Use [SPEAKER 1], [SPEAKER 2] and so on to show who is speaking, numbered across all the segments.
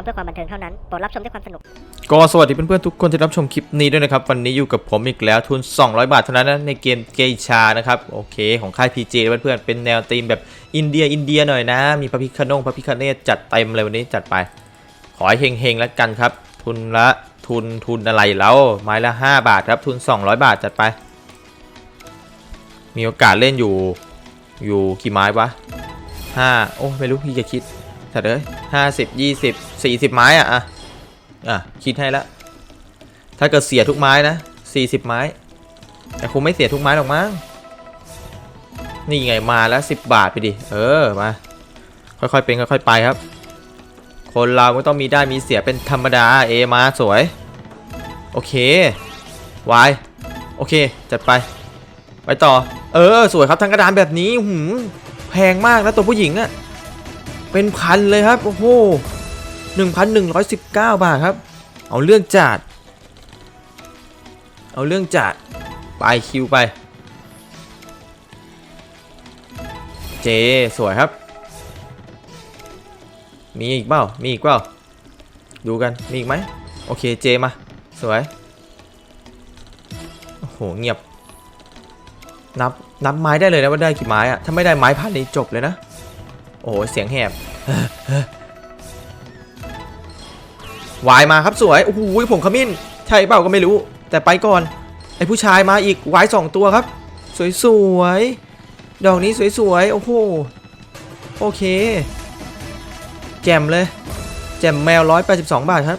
[SPEAKER 1] ำเพื่อความบันเทิงเท่านั้น โปรดรับชมด้วยความสนุก
[SPEAKER 2] ก็สวัสดีเพื่อนๆทุกคนที่รับชมคลิปนี้ด้วยนะครับ วันนี้อยู่กับผมอีกแล้วทุน 200 บาทเท่านั้นนะในเกมเกชานะครับ โอเค ของค่าย PJ เพื่อนๆเป็นแนวธีมแบบอินเดียอินเดียหน่อยนะ มีพระพิคโนงพระพิคเนตจัดเต็มเลยวันนี้จัดไป ขอให้เฮงๆแล้วกันครับ ทุนละทุนทุนอะไรแล้วไม้ละ 5 บาทครับทุน 200 บาทจัดไป มีโอกาสเล่นอยู่อยู่กี่ไม้วะห้าโอ้ไม่รู้พี่จะคิดแต่เด้ยห้าสิบยี่สิบ สี่สิบไม้อะอะอะคิดให้แล้วถ้าเกิดเสียทุกไม้นะ40ไม้ แต่คงไม่เสียทุกไม้หรอกมั้งนี่ไงมาแล้ว10บาทไปดิเออมาค่อยๆเป็นค่อยๆไปครับ คนเราก็ต้องมีได้มีเสียเป็นธรรมดาเอมาสวย โอเควายโอเค จัดไป ไปต่อ เออ สวยครับทั้งกระดานแบบนี้หืมแพงมากนะตัวผู้หญิงอะเป็นพันเลยครับ โอ้โห 1,119 บาทครับ เอาเรื่องจัด เอาเรื่องจัด ไปคิวไป เจ สวยครับ มีอีกเปล่า มีอีกเปล่า ดูกัน มีอีกไหม โอเค เจมา สวย โอ้โห เงียบ นับ นับไม้ได้เลยนะว่าได้กี่ไม้อะถ้าไม่ได้ไม้พันนี้จบเลยนะ โอ้โห เสียงแหบ วายมาครับสวยโอ้โหผมขมิ้น ใช่เปล่าก็ไม่รู้ แต่ไปก่อนไอผู้ชายมาอีกวายสองตัวครับ สวยๆดอกนี้สวยๆโอ้โหโอเค แจมเลย แจมแมว182บาทครับ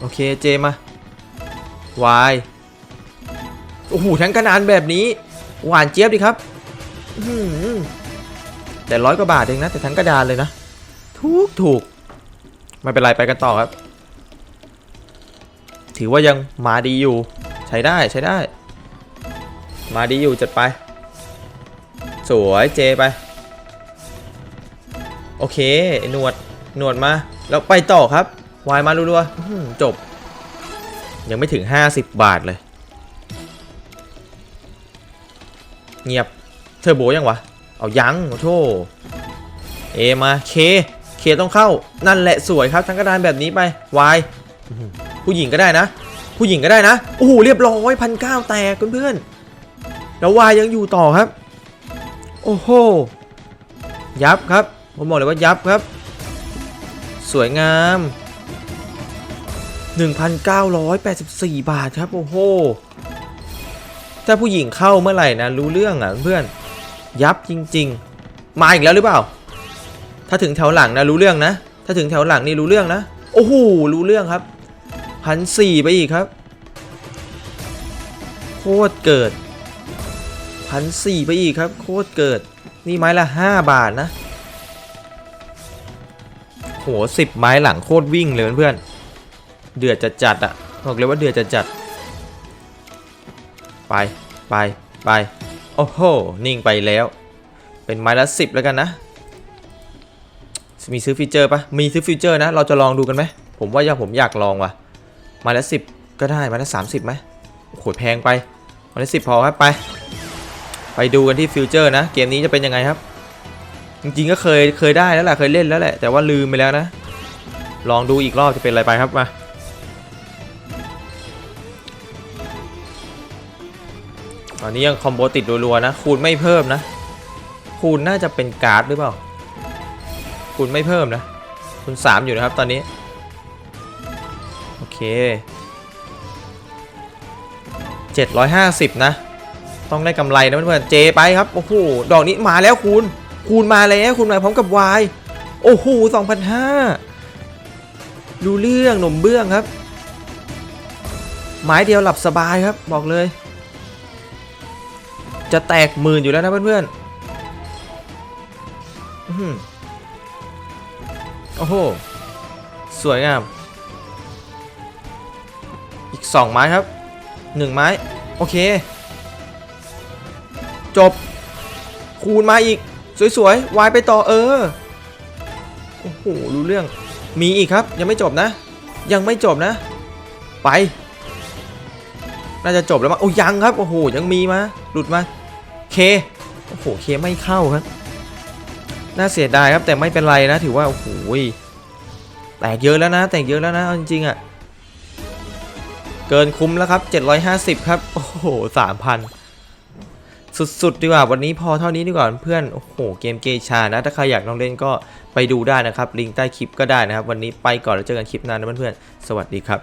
[SPEAKER 2] โอเคเจมาวายโอ้โหทั้งกระนานแบบนี้ หวานเจี๊ยบดีครับแต่ร้อยกว่าบาทเองนะ แต่ทั้งกระดานเลยนะ ถูกถูก ไม่เป็นไรไปกันต่อครับ ถือว่ายังมาดีอยู่ ใช้ได้ใช้ได้ มาดีอยู่จัดไป สวยเจไป โอเคหนวดหนวดมา แล้วไปต่อครับวายมารัวๆจบ ยังไม่ถึง 50 บาทเลย เงียบเทอร์โบยังวะ เอายังโอ้โธ่เอมาเค เคต้องเข้านั่นแหละสวยครับทั้งกระดานแบบนี้ไปวายผู้หญิงก็ได้นะ ผู้หญิงก็ได้นะโอ้โหเรียบร้อยพันเก้าแตกเพื่อนๆแล้ววายยังอยู่ต่อครับ โอ้โหยับครับผมบอกเลยว่ายับครับ สวยงาม 1,984 บาทครับโอ้โหถ้าผู้หญิงเข้าเมื่อไหร่นะรู้เรื่องอะเพื่อนยับจริง ๆ มาอีกแล้วหรือเปล่า ถ้าถึงแถวหลังนะรู้เรื่องนะ ถ้าถึงแถวหลังนี่รู้เรื่องนะ โอ้โหรู้เรื่องครับพันสี่ไปอีกครับ โคตรเกิดพันสี่ไปอีกครับ โคตรเกิด นี่ไม้ละห้าบาทนะโหสิบไม้หลังโคตรวิ่งเลยเพื่อนเดือดจัดจัดอะบอกเลยว่าเดือดจัดจัดไปไปไปโอ้โหนิ่งไปแล้ว เป็นไม้ละสิบแล้วกันนะ มีซื้อฟีเจอร์ปะมีซื้อฟีเจอร์นะ เราจะลองดูกันไหม ผมว่าอยากผมอยากลองว่ะ มาละสิบก็ได้ มาละสามสิบไหมโอ้โหแพงไป มาละสิบพอครับไป ไปดูกันที่ฟิวเจอร์นะ เกมนี้จะเป็นยังไงครับ จริงๆก็เคยเคยได้แล้วแหละ เคยเล่นแล้วแหละ แต่ว่าลืมไปแล้วนะ ลองดูอีกรอบจะเป็นอะไรไปครับมาตอนนี้ยังคอมโบติดรัวๆนะ คูณไม่เพิ่มนะ คูณน่าจะเป็นการ์ดหรือเปล่า คูณไม่เพิ่มนะคูณ3อยู่นะครับตอนนี้ โอเค 750 นะ ต้องได้กำไรนะเพื่อนๆเจไปครับ โอ้โห ดอกนี้มาแล้วคูณ คูณมาแล้วคูณมาพร้อมกับวายโอ้โห2,500ดูเรื่องหนุ่มเบื้องครับ ไม้เดียวหลับสบายครับบอกเลย จะแตกหมื่นอยู่แล้วนะเพื่อนๆ โอ้โห สวยงาม อีก 2 ไม้ครับ 1 ไม้ โอเค จบ คูณมาอีก สวยๆวายไปต่อเออ โอ้โห รู้เรื่อง มีอีกครับ ยังไม่จบนะ ยังไม่จบนะ ไป น่าจะจบแล้วมั้งโอ้ยังครับ โอ้โห ยังมีมา หลุดมา เค โอ้โห เคไม่เข้าครับ น่าเสียดายครับแต่ไม่เป็นไรนะถือว่าโอ้โหแตกเยอะแล้วนะ แตกเยอะแล้วนะเอาจริงๆอะ่ะเกินคุ้มแล้วครับ 750 ครับ โอ้โห3,000 สุดๆ ดีกว่า วันนี้พอเท่านี้ดีกว่าเพื่อน โอ้โห เกมเกชานะ ถ้าใครอยากลองเล่นก็ไปดูได้นะครับ ลิงก์ใต้คลิปก็ได้นะครับ วันนี้ไปก่อนแล้วเจอกันคลิปหน้านะเพื่อนๆ สวัสดีครับ